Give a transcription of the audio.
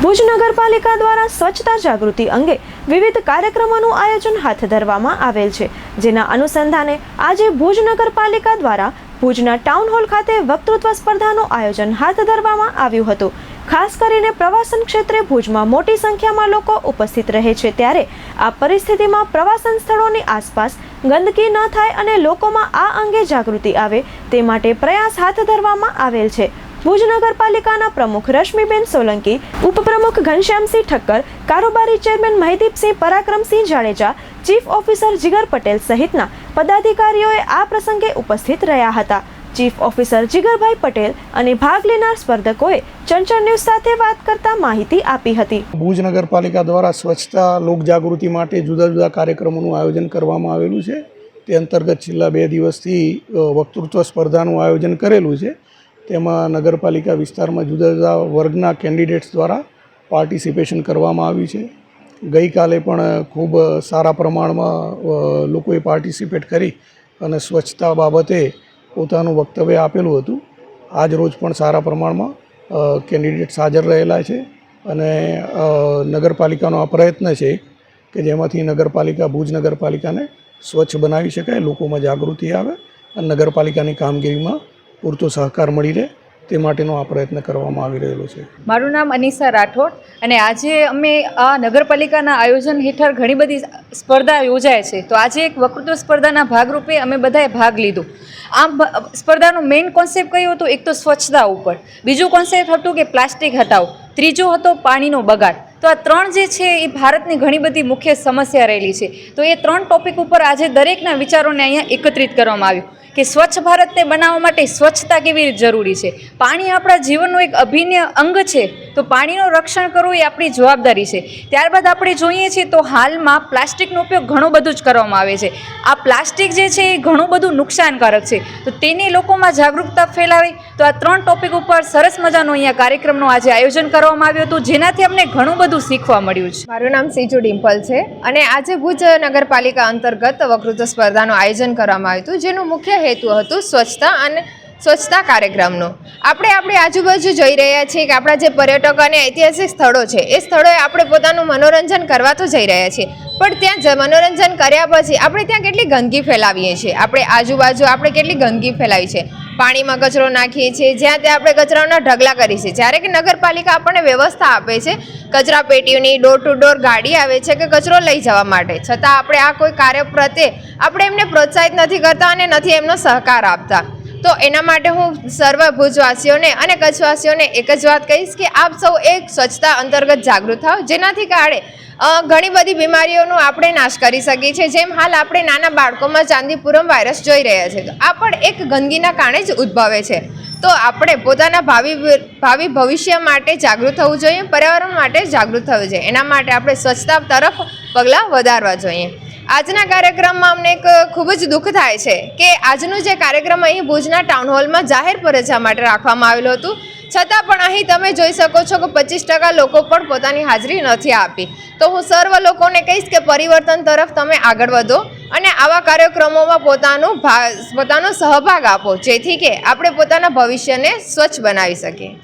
ભુજ નગરપાલિકા દ્વારા સ્વચ્છતા જાગૃતિ અંગે વિવિધ કાર્યક્રમોનું આયોજન હાથ ધરવામાં આવેલ છે. જેના અનુસંધાને આજે ભુજ નગરપાલિકા દ્વારા ભુજના ટાઉન હોલ ખાતે વક્તૃત્વ સ્પર્ધાનું આયોજન હાથ ધરવામાં આવ્યું હતું. ખાસ કરીને પ્રવાસન ક્ષેત્રે ભુજમાં મોટી સંખ્યામાં લોકો ઉપસ્થિત રહે છે ત્યારે આ પરિસ્થિતિમાં પ્રવાસન સ્થળોની આસપાસ ગંદકી ન થાય અને લોકોમાં આ અંગે જાગૃતિ આવે તે માટે પ્રયાસ હાથ ધરવામાં આવેલ છે. ભુજ નગરપાલિકાના પ્રમુખ રશ્મિબેન સોલંકી, ઉપપ્રમુખ ઘનશ્યામસિંહ ઠક્કર, કારોબારી chairman Mahidipsinh Parakramsinh Jadeja, chief officer Jigar Patel સહિતના પદાધિકારીઓએ આ પ્રસંગે ઉપસ્થિત રહ્યા હતા. ચીફ ઓફિસર જીગરભાઈ પટેલ અને ભાગ લેનાર સ્પર્ધકોએ ચંચળ ન્યૂઝ સાથે વાત કરતા માહિતી આપી હતી. ભુજ નગરપાલિકા દ્વારા સ્વચ્છતા લોક જાગૃતિ માટે જુદા જુદા કાર્યક્રમોનું આયોજન કરવામાં આવેલું છે. તે અંતર્ગત છેલ્લા બે દિવસથી વક્તૃત્વ સ્પર્ધાનું આયોજન કરેલું છે. તેમાં નગરપાલિકા વિસ્તારમાં જુદા જુદા વર્ગના કેન્ડિડેટ્સ દ્વારા પાર્ટિસિપેશન કરવામાં આવ્યું છે. ગઈકાલે પણ ખૂબ સારા પ્રમાણમાં લોકોએ પાર્ટિસિપેટ કરી અને સ્વચ્છતા બાબતે પોતાનું વક્તવ્ય આપેલું હતું. આજ રોજ પણ સારા પ્રમાણમાં કેન્ડિડેટ્સ હાજર રહેલા છે અને નગરપાલિકાનો આ પ્રયત્ન છે કે જેમાંથી નગરપાલિકા, ભુજ નગરપાલિકાને સ્વચ્છ બનાવી શકાય, લોકોમાં જાગૃતિ આવે અને નગરપાલિકાની કામગીરીમાં પૂરતો સહકાર મળી રહે તે માટેનો આ પ્રયત્ન કરવામાં આવી રહેલો છે. મારું નામ અનિસા રાઠોડ અને આજે અમે આ નગરપાલિકાના આયોજન હેઠળ ઘણી બધી સ્પર્ધા યોજાય છે. તો આજે એક વકૃત્વ સ્પર્ધાના ભાગરૂપે અમે બધાએ ભાગ લીધો. આમ સ્પર્ધાનો મેઇન કોન્સેપ્ટ કયો હતો? એક તો સ્વચ્છતા ઉપર. બીજું કોન્સેપ્ટ હતું કે પ્લાસ્ટિક હટાવો. ત્રીજો હતો પાણીનો બગાડ. તો આ ત્રણ જે છે એ ભારતની ઘણી બધી મુખ્ય સમસ્યા રહેલી છે. તો એ ત્રણ ટોપિક ઉપર આજે દરેકના વિચારોને અહીંયા એકત્રિત કરવામાં આવ્યું કે સ્વચ્છ ભારતને બનાવવા માટે સ્વચ્છતા કેવી રીતે જરૂરી છે? પાણી આપણા જીવનનું એક અભિન્ન અંગ છે. તો પાણીનું રક્ષણ કરવું એ આપણી જવાબદારી છે. ત્યારબાદ આપણે જોઈએ છીએ તો હાલમાં પ્લાસ્ટિકનો ઉપયોગ ઘણો બધું જ કરવામાં આવે છે. આ પ્લાસ્ટિક જે છે એ ઘણું બધું નુકસાનકારક છે. તો તેની લોકોમાં જાગૃતતા ફેલાવે તો આ ત્રણ ટોપિક ઉપર સરસ મજાનો અહીંયા કાર્યક્રમનું આજે આયોજન કરવામાં આવ્યું હતું, જેનાથી અમને ઘણું બધું શીખવા મળ્યું છે. મારું નામ સીજુ ડિમ્પલ છે અને આજે ભુજ નગરપાલિકા અંતર્ગત વકૃત્વ સ્પર્ધાનું આયોજન કરવામાં આવ્યું હતું, જેનું મુખ્ય હેતુ હતું સ્વચ્છતા અને સ્વચ્છતા કાર્યક્રમનો. આપણે આપણી આજુબાજુ જોઈ રહ્યા છીએ કે આપણા જે પર્યટકો અને ઐતિહાસિક સ્થળો છે, એ સ્થળોએ આપણે પોતાનું મનોરંજન કરવા તો જઈ રહ્યા છીએ, પણ ત્યાં મનોરંજન કર્યા પછી આપણે ત્યાં કેટલી ગંદકી ફેલાવીએ છીએ, આપણે આજુબાજુ આપણે કેટલી ગંદકી ફેલાવી છે પાણીમાં કચરો નાખીએ છીએ, જ્યાં ત્યાં આપણે કચરાના ઢગલા કરીએ છીએ. જ્યારે કે નગરપાલિકા આપણને વ્યવસ્થા આપે છે, કચરા પેટીઓની ડોર ટુ ડોર ગાડી આવે છે કે કચરો લઈ જવા માટે. છતાં આપણે આ કોઈ કાર્ય પ્રત્યે આપણે એમને પ્રોત્સાહિત નથી કરતા અને નથી એમનો સહકાર આપતા. તો એના માટે હું સર્વ ભુજવાસીઓને અને કચ્છવાસીઓને એક જ વાત કહીશ કે આપ સૌ એક સ્વચ્છતા અંતર્ગત જાગૃત થાઓ. જેનાથી કારણે ઘણી બધી બીમારીઓનો આપણે નાશ કરી શકીએ છીએ. જેમ હાલ આપણે નાના બાળકોમાં ચાંદીપુરમ વાયરસ જોઈ રહ્યા છે. તો આ પણ એક ગંદકીના કારણે જ ઉદ્ભવે છે. તો આપણે પોતાના ભાવિ ભાવિ ભવિષ્ય માટે જાગૃત થવું જોઈએ, પર્યાવરણ માટે જાગૃત થવું જોઈએ. એના માટે આપણે સ્વચ્છતા તરફ પગલાં વધારવા જોઈએ. આજના કાર્યક્રમમાં અમને એક ખૂબ જ દુઃખ થાય છે કે આજનો જે કાર્યક્રમ અહીં ભુજના ટાઉન હોલમાં જાહેર પરજા માટે રાખવામાં આવેલું હતું. છતાં પણ અહીં તમે જોઈ શકો છો કે પચીસ ટકા લોકો પણ પોતાની હાજરી નથી આપી. તો હું સર્વ લોકોને કહીશ કે પરિવર્તન તરફ તમે આગળ વધો અને આવા કાર્યક્રમોમાં પોતાનું પોતાનો સહભાગ આપો, જેથી કે આપણે પોતાના ભવિષ્યને સ્વચ્છ બનાવી શકીએ.